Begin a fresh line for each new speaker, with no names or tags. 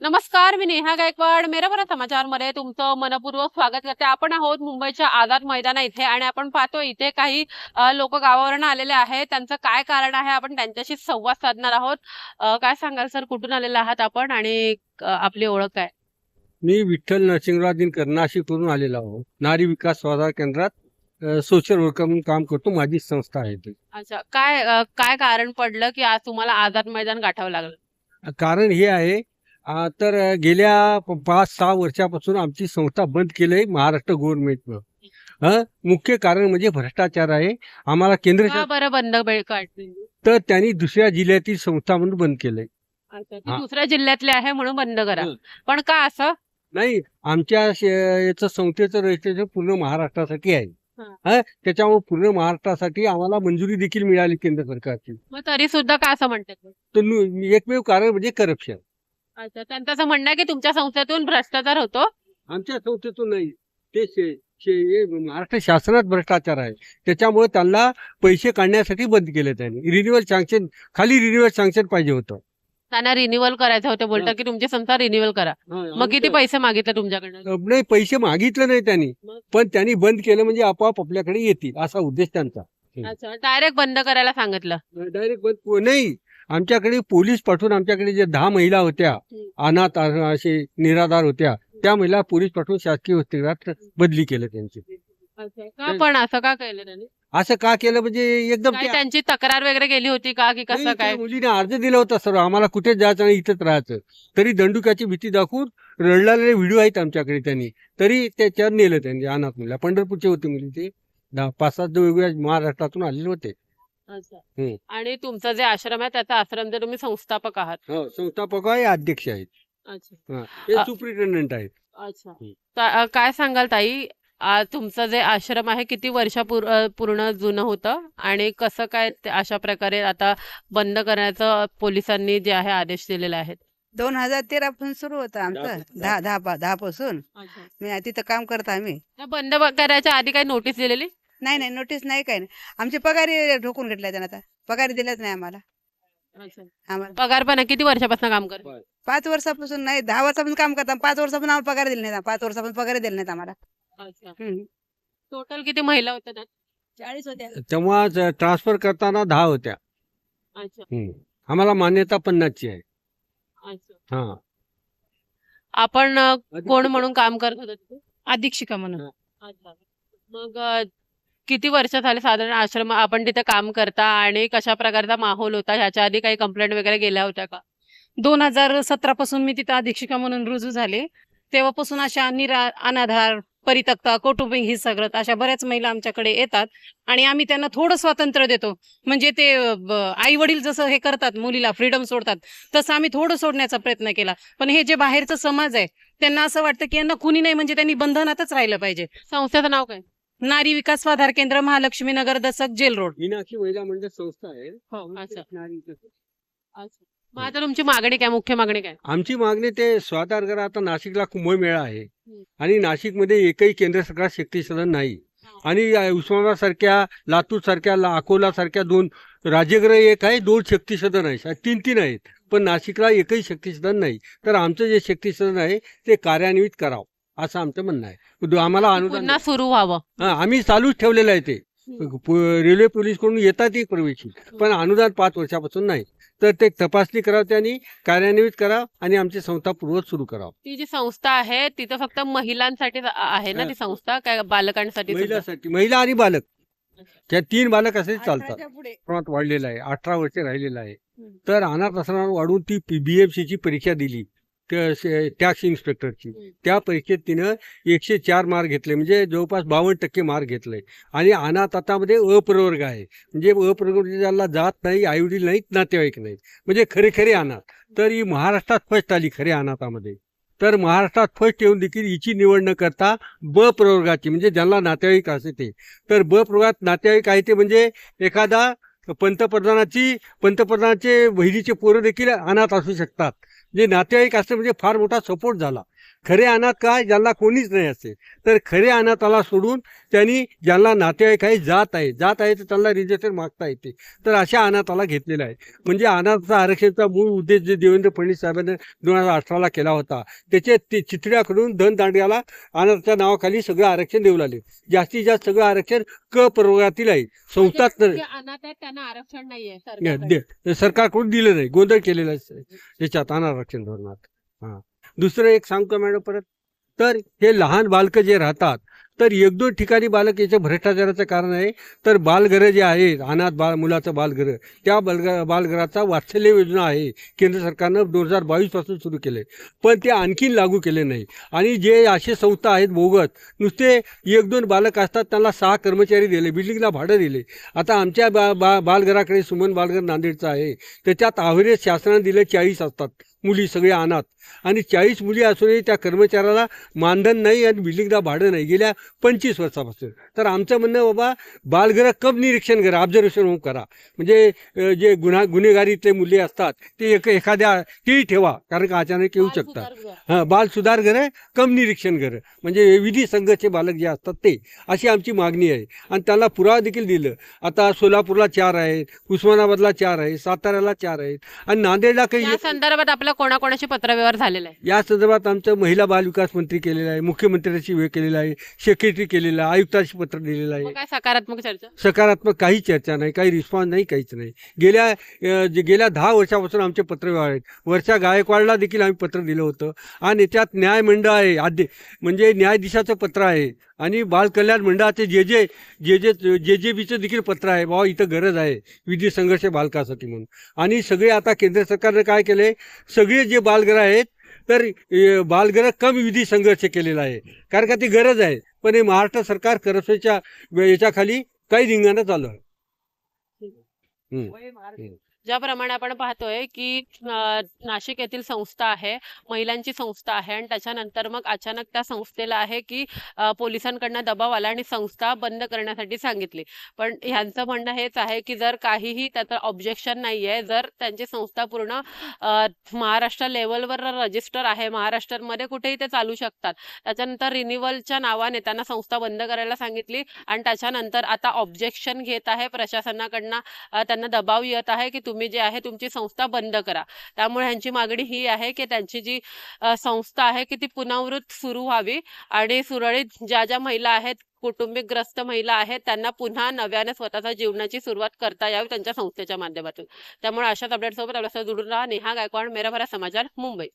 नमस्कार मी नेहा गायकवाड. मेरा बरा समाचारमध्ये तुमचं मनपूर्वक स्वागत करते. आपण आहोत मुंबईच्या आझाद मैदाना इथे आणि आपण पाहतो इथे काही लोक गावावरून आलेले आहेत. त्यांचं काय कारण आहे? आपण त्यांच्याशी संवाद साधणार आहोत. काय सांगाल सर? कुठून आलेले आहात आपण आणि आपली ओळख काय?
मी विठ्ठल नरसिंहराव दिनकर नाशिकवरून आलेलो आहो. नारी विकास स्वाधार केंद्रात सोशल वर्कर म्हणून काम करतो. माझी संस्था आहे ती.
अच्छा. काय काय कारण पडलं की आज तुम्हाला आझाद मैदान गाठावं लागलं?
कारण हे आहे तर गेल्या पाच सहा वर्षापासून आमची संस्था बंद केली आहे महाराष्ट्र गव्हर्नमेंटनं हं? मुख्य कारण म्हणजे भ्रष्टाचार आहे. आम्हाला केंद्र
बंद
तर त्यांनी दुसऱ्या जिल्ह्यातील संस्था म्हणून बंद केलंय.
दुसऱ्या जिल्ह्यातले आहे म्हणून बंद करा. पण का असं?
नाही आमच्या याचं संस्थेचं रजिस्ट्रेशन पूर्ण महाराष्ट्रासाठी आहे? त्याच्यामुळे पूर्ण महाराष्ट्रासाठी आम्हाला मंजुरी देखील मिळाली केंद्र सरकारची.
मग तरी सुद्धा का असं म्हणतात?
एकमेव कारण म्हणजे करप्शन
अच्छा त्यांचं असं म्हणणं आहे की तुमच्या संस्थेतून भ्रष्टाचार होतो?
आमच्या संस्थेतून नाही. ते शे- शे- हे महाराष्ट्र शासनात भ्रष्टाचार आहे. त्याच्यामुळे त्यांना पैसे काढण्यासाठी बंद केले त्यांनी. रिन्युअल सँक्शन खाली रिन्युअल सँक्शन पाहिजे होतं.
त्यांना रिन्युअल करायचं होतं. बोलतात की तुमची संस्था रिन्युअल करा. मग किती पैसे मागितले तुमच्याकडनं?
नाही पैसे मागितले नाही त्यांनी.
मग?
पण त्यांनी बंद केलं म्हणजे आपोआप आपल्याकडे येतील असा उद्देश त्यांचा.
अच्छा डायरेक्ट बंद करायला सांगितलं.
डायरेक्ट बंद नाही. आमच्याकडे पोलीस पाठवून आमच्याकडे जे दहा महिला होत्या. अनाथ असे निराधार होत्या त्या महिला पोलीस पाठवून शासकीय वसतिगृहात बदली केलं त्यांची.
का पण असं का केलं त्यांनी?
असं का केलं म्हणजे एकदम
काय त्यांची तक्रार वगैरे गेली होती का की कसं काय?
मुलीने अर्ज दिला होता सर्व. आम्हाला कुठे जायचं नाही इथंच राहायचं. तरी दंडुक्याची भीती दाखवून रडलेले व्हिडिओ आहेत आमच्याकडे त्यांनी. तरी त्याच्यावर नेलं त्यांनी अनाथ मुलीला. पंढरपूरचे होते मुली ते. दहा पाच सात वेगवेगळ्या महाराष्ट्रातून आलेले होते.
अच्छा.
हम्म.
आणि तुमचा जे आश्रम आहे त्याचा आश्रमचे तुम्ही संस्थापक आहात.
हो संस्थापक आहे अध्यक्ष आहेत.
अच्छा.
हा. सुप्रिटेंडंट आहेत.
अच्छा.
हम्म.
ता- अ, काय सांगाल ताई? आ, तुमचं जे आश्रम आहे किती वर्षा पूर्ण जुनं होतं? आणि कसं काय अशा प्रकारे आता बंद करण्याचं पोलिसांनी जे आहे आदेश दिलेले आहेत?
दोन हजार तेरा पासून सुरू होतं आमचं.
दहा-
दहा दहा पासून. मी तिथं काम करतो आम्ही.
बंद करायच्या आधी काही नोटीस दिलेली?
नाही नाही नोटीस नाही काय नाही. आमची पगारी ठोकून घेतल्या त्यानं आता. पगारी दिल्याच नाही आम्हाला. आम्हाला.
पगार पण आहे. किती वर्षापासून काम कर
पाच. वर्षापासून नाही दहा वर्षापासून काम करता पाच वर्षापासून आम्हाला पगार दिले नाही पाच वर्षापासून पगार दिले नाहीत आम्हाला. हम्म.
टोटल किती महिला होत्या त्यात?
चाळीस होत्या.
तेव्हा ट्रान्सफर करताना दहा होत्या.
अच्छा.
हम्म. आम्हाला मान्यता पन्नासची आहे.
अच्छा.
हा.
आपण अ, कोण म्हणून काम करत होता? तिथे
अधीक्षिका म्हणून.
अच्छा. मग अ, किती वर्ष झाले साधारण आश्रम आपण तिथे काम करता आणि कशा प्रकारचा माहोल होता? ह्याच्या आधी काही कंप्लेंट वगैरे गेल्या होत्या का?
दोन हजार सतरा पासून मी तिथं अधीक्षिका म्हणून रुजू झाले. तेव्हापासून अशा निरा अनाधार परितक्ता कौटुंबिक ही सगळं अशा बऱ्याच महिला आमच्याकडे येतात आणि आम्ही त्यांना थोडं स्वातंत्र्य देतो. म्हणजे ते आई वडील जसं हे करतात मुलीला फ्रीडम सोडतात तसं आम्ही थोडं सोडण्याचा प्रयत्न केला. पण हे जे बाहेरचं समाज आहे त्यांना असं वाटतं की यांना कुणी नाही म्हणजे त्यांनी बंधनातच राहिलं पाहिजे.
संस्थेचं नाव काय?
नारी विकास स्वाधार केंद्र महालक्ष्मी नगर दसक जेल रोड.
मीनाक्षी महिला मंडळ संस्था आहे.
हो अच्छा
नारी-
मग आता तुमची मागणी काय? मुख्य मागणी काय?
आमची मागणी ते स्वाधार आता नाशिकला कुंभमेळा आहे. आणि नाशिकमध्ये एकही केंद्र सरकार शक्ती सदन नाही आणि अ, उस्मानाबाद सारख्या लातूर सारख्या अकोला सारख्या दोन राज्यगृह एक आहे दोन शक्ती सदन आहे तीन तीन आहेत. पण नाशिकला एकही शक्ती सदन नाही. तर आमचं जे शक्ती सदन आहे ते कार्यान्वित करावं. असं आमचं म्हणणं आहे. दो- आम्हाला अनुदान
पुन्हा सुरू व्हावं.
हा, आम्ही चालूच ठेवलेलं आहे ते. प- रेल्वे पोलीसकडून येतात एक प्रवेशी पण अनुदान पाच वर्षापासून नाही. तर ते तपासणी करावं त्यांनी कार्यान्वित करा आणि आमची संस्था पूर्वत सुरू करावं.
ती जी संस्था आहे तिथं फक्त महिलांसाठी आहे ना ती संस्था? काय बालकांसाठी सुद्धा?
महिलासाठी महिला आणि बालक. त्या तीन बालक असे चालतात. प्रमाणात वाढलेलं आहे अठरा वर्षे राहिलेलं आहे. तर अनाथ आश्रमावर वाढून ती बीएमसी ची परीक्षा दिली. टॅक्स इन्स्पेक्टरची. त्या परीक्षेत तिनं एकशे चार मार्क घेतले म्हणजे जवळपास बावन्न टक्के मार्क घेतले. आणि अनाथातामध्ये अप्रवर्ग आहे. म्हणजे अप्रवर्ग ज्याला जात नाही आईवडील नाहीत नातेवाईक नाहीत. म्हणजे खरे खरे अनाथ. तर ही महाराष्ट्रात फर्स्ट आली खरे अनाथामध्ये. तर महाराष्ट्रात फर्स्ट येऊन देखील हिची निवड न करता ब प्रवर्गाची म्हणजे ज्यांना नातेवाईक असे ते. तर ब प्रवर्गात नातेवाईक आहे ते म्हणजे एखादा पंतप्रधानाची पंतप्रधानाचे बहिणीचे पोरं देखील अनाथ असू शकतात. जे नातेवाईक असते म्हणजे फार मोठा सपोर्ट झाला. खरे अनाथ काय? ज्यांना कोणीच नाही असते तर खरे अनाथाला सोडून त्यांनी ज्यांना नातेवाईक आहे जात आहे. जात आहे तर त्यांना रिजर्वेशन मागता येते. तर अशा अनाथाला घेतलेलं आहे. म्हणजे अनाथाचा आरक्षणाचा मूळ उद्देश जे देवेंद्र फडणवीस साहेबांनी दोन हजार अठराला केला होता त्याचे ते चितड्याकडून धनदांड्याला अनाथाच्या नावाखाली सगळं आरक्षण देऊ लागले. जास्तीत जास्त सगळं आरक्षण क प्रवर्गातील आहे. संस्थात
अनाथ त्यांना आरक्षण
ते सरकारकडून दिलं नाही. गोंधळ केलेला आहे. याच्यात अनारक्षण धोरणात हां. दुसरं एक सांगतो मॅडम परत. तर हे लहान बालकं जे राहतात तर एक दोन ठिकाणी बालक याचं भ्रष्टाचाराचं कारण आहे. तर बालघरं जे आहेत अनाथ बाळ मुलाचं बालघरं त्या बालग बालघराचा वात्सल्य योजना आहे. केंद्र सरकारनं दोन हजार बावीसपासून सुरू केलं आहे पण ते आणखीन लागू केले नाही. आणि जे असे संस्था आहेत बोगत नुसते एक दोन बालक असतात त्यांना सहा कर्मचारी दिले बिल्डिंगला भाडं दिले. आता आमच्या बा बा बालघराकडे सुमन बालघर नांदेडचं आहे. त्याच्यात ॲव्हरेज शासनाने दिले चाळीस असतात. मुली सगळे अनाथ. आणि चाळीस मुली असूनही त्या कर्मचाऱ्याला मानधन नाही आणि बिल्डिंगला भाडं नाही. गेल्या पंचवीस वर्षापासून. तर आमचं म्हणणं बाबा बालगृह कब निरीक्षण करा ऑब्झर्वेशन होम करा. म्हणजे जे गुन्हा गुन्हेगारीतले मुले असतात ते एक एखाद्या ती ठेवा कारण का अचानक येऊ शकतात. हां बाल सुधार घरं कम निरीक्षण घरं. म्हणजे विधी संघाचे बालक जे असतात ते अशी आमची मागणी आहे. आणि त्याला पुरावा देखील दिलं. आता सोलापूरला चार आहेत उस्मानाबादला चार आहेत साताऱ्याला चार आहेत. आणि नांदेडला काही
संदर्भात आपला कोणाकोणाशी पत्रव्यवहार झालेला आहे?
या संदर्भात आमचं महिला बाल विकास मंत्री केलेलं आहे मुख्यमंत्र्यांशी वेळ केलेला आहे सेक्रेटरी केलेला आहे आयुक्तांशी पत्र दिलेलं आहे.
मग काय सकारात्मक चर्चा?
सकारात्मक काही चर्चा नाही काही रिस्पॉन्स नाही काहीच नाही. गेल्या अ, जे गेल्या दहा वर्षापासून आमचे पत्रव्यवहार आहेत. वर्षा गायकवाडला देखील आम्ही पत्र दिलं होतं. आणि त्यात न्याय मंडळ आहे आद्य म्हणजे न्यायाधीशाचं पत्र आहे. आणि बाल कल्याण मंडळाचे जे जे जे जे जे जे बीचं देखील पत्र आहे बाबा इथं गरज आहे विधी संघर्ष बालकासाठी म्हणून. आणि सगळे आता केंद्र सरकारनं काय केलं आहे सगळे जे बालगृह आहेत तर बालगृह कमी विधी संघर्ष केलेला आहे. कारण का ती गरज आहे पण हे महाराष्ट्र सरकार करप्शनच्या याच्याखाली काही रिंगाणं चालू आहे.
ज्याप्रमाणे आपण पाहतोय की नाशिक येथील संस्था आहे महिलांची संस्था आहे आणि त्याच्यानंतर मग अचानक त्या संस्थेला आहे की पोलिसांकडनं दबाव आला आणि संस्था बंद करण्यासाठी सांगितली. पण ह्यांचं म्हणणं हेच आहे की जर काहीही त्याचं ऑब्जेक्शन नाही आहे जर त्यांची संस्था पूर्ण महाराष्ट्र लेवलवर रजिस्टर आहे महाराष्ट्रामध्ये कुठेही ते चालू शकतात. त्याच्यानंतर रिन्युअलच्या नावाने त्यांना संस्था बंद करायला सांगितली आणि त्याच्यानंतर आता ऑब्जेक्शन घेत आहे प्रशासनाकडनं त्यांना दबाव येत आहे की तुम्ही तुम्ही जे आहे तुमची संस्था बंद करा. त्यामुळे ह्यांची मागणी ही आहे की त्यांची जी संस्था आहे की ती पुनरावृत्त सुरू व्हावी आणि सुरळीत ज्या ज्या महिला आहेत कुटुंबिकग्रस्त महिला आहेत त्यांना पुन्हा नव्याने स्वतःच्या जीवनाची सुरुवात करता यावी त्यांच्या संस्थेच्या माध्यमातून. त्यामुळे अशाच अपडेटसोबत आपल्यासोबत जुडून राहा. नेहा गायकवाड मेरा भरा समाचार मुंबई.